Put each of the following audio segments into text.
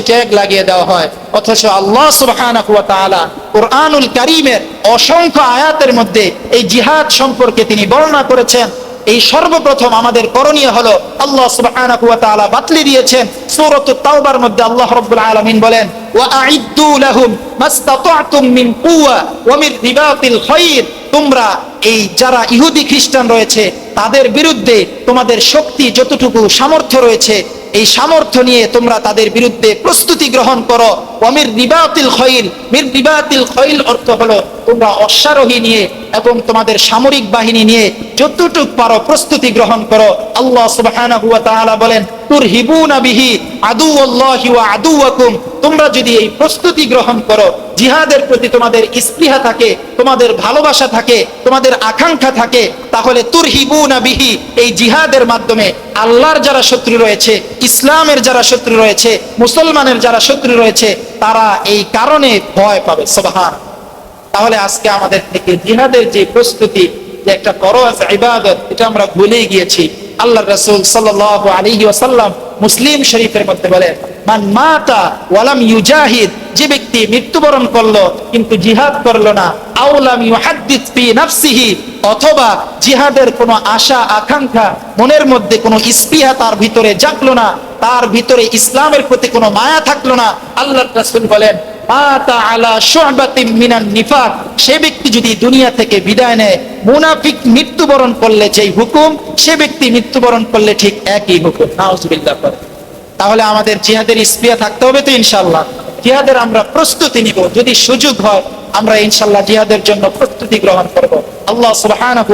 Tag লাগিয়ে দেওয়া হয়। অথচ আল্লাহ সুবহানাহু ওয়া তাআলা কোরআনুল কারীমের অসংখ্য আয়াতের মধ্যে এই জিহাদ সম্পর্কে তিনি বর্ণনা করেছেন। এই সর্বপ্রথম আমাদের করণীয় হলো আল্লাহ সুবহানাহু তাআলা বাতলি দিয়েছেন। সূরাতুত তাওবার মধ্যে আল্লাহ রাব্বুল আলামিন বলেন, ওয়া আইদ্দু লাহুম মাস্তাতা'তুম মিন কুওয়া ওয়া এই যারা ইহুদি খ্রিস্টান রয়েছে, তাদের বিরুদ্ধে তোমাদের শক্তি যতটুকু সামর্থ্য রয়েছে এই সামর্থ্য নিয়ে তোমরা তাদের বিরুদ্ধে প্রস্তুতি গ্রহণ করো। অমির নিবাতিল খৈল। মির নিবাতিল খৈল অর্থ হলো তোমরা অশ্বারোহী নিয়ে এবং তোমাদের সামরিক বাহিনী নিয়ে যতটুক পারো প্রস্তুতি গ্রহণ করো। আল্লাহ তাআলা বলেন তোমরা যদি এই প্রস্তুতি গ্রহণ করো, জিহাদের প্রতি তোমাদের স্পৃহা থাকে, তোমাদের ভালোবাসা থাকে, তোমাদের আকাঙ্ক্ষা থাকে, তাহলে তুরহিবুনা বিহি এই জিহাদের মাধ্যমে আল্লাহর যারা শত্রু রয়েছে, ইসলামের যারা শত্রু রয়েছে, মুসলমানের যারা শত্রু রয়েছে, তারা এই কারণে ভয় পাবে। সবহান। তাহলে আজকে আমাদের থেকে জিহাদের যে প্রস্তুতি, যে একটা ফরজ ইবাদত, এটা আমরা ভুলেই গিয়েছি। আল্লাহ রাসূল সাল্লাল্লাহু আলাইহি ওয়াসাল্লাম মুসলিম শরীফের মধ্যে বলেন, মান মাতা ওয়ালাম ইউজাহিদ যে ব্যক্তি মৃত্যুবরণ করল কিন্তু জিহাদ করল না আউলাম ফি নাফসিহি অথবা জিহাদের কোনো আশা, আকাঙ্ক্ষা, মনের মধ্যে কোনো স্পৃহা তার ভিতরে জাগলো না, তার ভিতরে ইসলামের প্রতি কোনো মায়া থাকল না। আল্লাহ রাসূল বলেন সে ব্যক্তি যদি দুনিয়া থেকে বিদায় নেয়, মুনাফিক মৃত্যুবরণ করলে যেই হুকুম, সে ব্যক্তি মৃত্যুবরণ করলে ঠিক একই হুকুম। নাউজুবিল্লাহ করে তাহলে আমাদের জিহাদের স্পৃহা থাকতে হবে তো ইনশাআল্লাহ। জিহাদের আমরা প্রস্তুতি নিব। যদি সুযোগ হয়, আমরা ইনশাল্লাহ জিহাদের জন্য প্রস্তুতি গ্রহণ করব। আল্লাহ সুবহানাহু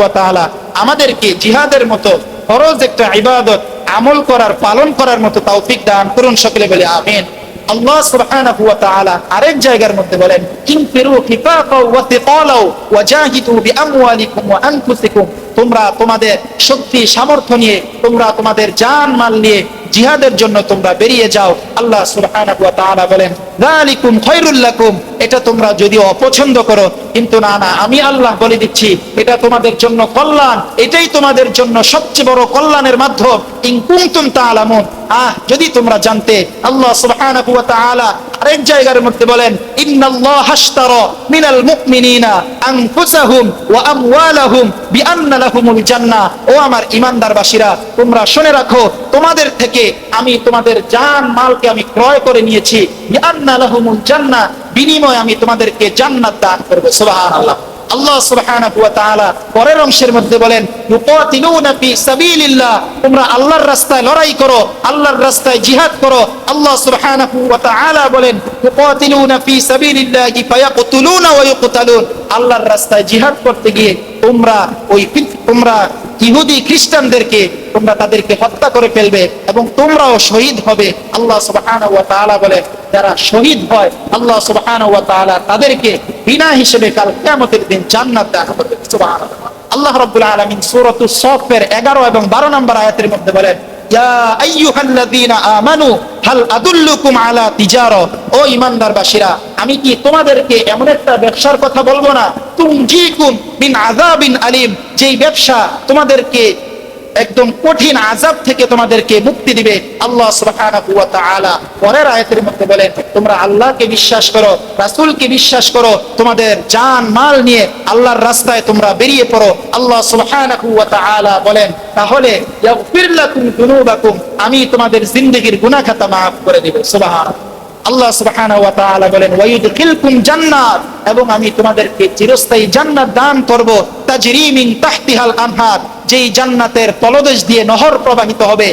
আমাদেরকে জিহাদের মতো ফরজ একটা ইবাদত আমল করার, পালন করার মতো তৌফিক দান করুন সকলে বলে আমিন। আল্লাহ সুবহানাহু ওয়া তাআলা আরেক জায়গার মধ্যে বলেন, ইনফিরু খিফাফা ওয়া তিকালাও ওয়া জাহিদু বিআমওয়ালিকুম ওয়া আনফুসিকুম। তোমরা তোমাদের শক্তি, সামর্থ্য নিয়ে, তোমরা তোমাদের জান মাল নিয়ে জিহাদের জন্য তোমরা বেরিয়ে যাও। আল্লাহ বলেন এটা তোমরা যদি অপছন্দ করো, কিন্তু না না, আমি আল্লাহ বলে দিচ্ছি, এটা তোমাদের জন্য কল্যাণ, এটাই তোমাদের জন্য সবচেয়ে বড় কল্যাণের মাধ্যম। ইন কুনতুম তাআলামুন। আহ, যদি তোমরা জানতে, আল্লাহ সুবহানাহু ওয়া আরেক জায়গার মধ্যে বলেন জান্নাহ। ও আমার ঈমানদারবাসীরা, তোমরা শুনে রাখো, তোমাদের থেকে আমি তোমাদের জান মালকে আমি ক্রয় করে নিয়েছি। বিনিময়ে আমি তোমাদেরকে জান্নাত দান করব। সুবহানাল্লাহ। আল্লাহ সুবহানাহু ওয়া তাআলা পরের অংশের মধ্যে বলেন, ইউকাতিলুনা ফি সাবিলিল্লাহ তোমরা আল্লাহর রাস্তায় লড়াই করো, আল্লাহর রাস্তায় জিহাদ করো। আল্লাহ সুবহানাহু ওয়া তাআলা বলেন, ইউকাতিলুনা ফি সাবিলিল্লাহি ফায়াকতুলুনা ওয়া ইউকতালুন আল্লাহর রাস্তায় জিহাদ করতে গিয়ে তোমরা ওই তোমরা ইহুদি খ্রিস্টানদেরকে, তোমরা তাদেরকে হত্যা করে ফেলবে এবং তোমরাও শহীদ হবে। আল্লাহ সুবহানাহু ওয়া তাআলা বলেন যারা শহীদ হয়, আল্লাহ সুবহানাহু ওয়া তাআলা তাদেরকে বিনা হিসেবে কাল কিয়ামতের দিন জান্নাত দান করবে আল্লাহ রাব্বুল আলামিন সূরাতুস সফের 11 এবং 12 নম্বর আয়াতের মধ্যে বলেন আমি কি তোমাদেরকে এমন একটা ব্যবসার কথা বলব না? মিন আযাবিন আলিম, যেই ব্যবসা তোমাদেরকে একদম কঠিন আজাব থেকে তোমাদেরকে মুক্তি দিবে। আল্লাহ পরের আয়াতের মধ্যে বলেন, তোমরা আল্লাহকে বিশ্বাস করো, রাসূলকে বিশ্বাস করো, তোমাদের জান, মাল নিয়ে আল্লাহর রাস্তায় তোমরা বেরিয়ে পড়ো। আল্লাহ তাআলা বলেন, তাহলে আমি তোমাদের জিন্দেগীর গুনাহ খাতা maaf করে দেব। সুবহানাল্লাহ। আল্লাহ বলেন জান্নাত এবং আমি তোমাদেরকে চিরস্থায়ী জান্নাত দান তাহতিহাল যেই জান্নাতের তলদেশ দিয়ে নহর প্রবাহিত হবে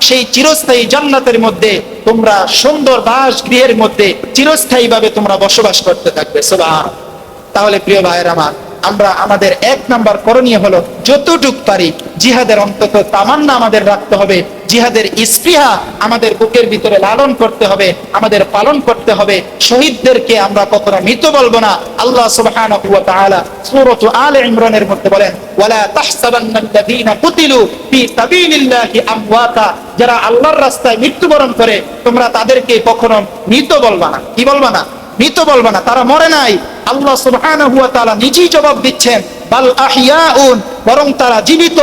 সেই চিরস্থায়ী জান্নাতের মধ্যে তোমরা সুন্দর বাস গৃহের মধ্যে চিরস্থায়ীভাবে তোমরা বসবাস করতে থাকবে। সুবহান। তাহলে প্রিয় ভাইয়ের আমার আমরা আমাদের এক নাম্বার করণীয় হলো যতটুক পারি জিহাদের অন্তত তামান্না আমাদের রাখতে হবে। জিহাদের স্পৃহা আমাদের বুকের ভিতরে লালন করতে হবে, আমাদের পালন করতে হবে। শহীদদেরকে আমরা কখনো মৃত বলব না। আল্লাহ সুবহানাহু ওয়া তাআলা সূরাত আলে ইমরানের মধ্যে বলেন, ওয়ালা তাহসাবান্নাল্লাযীনা কুতিলু ফি সাবিলিল্লাহি আমওয়াতা। যারা আল্লাহর রাস্তায় মৃত্যুবরণ করে, তোমরা তাদেরকে কখনো মৃত বলবা না। কি বলবা না? মৃত বলবা না। তারা মরে নাই। আল্লাহ সুবহানাহু ওয়া তাআলা নিজেই জবাব দিচ্ছেন বাল আহিয়াউন বরং তারা জীবিত।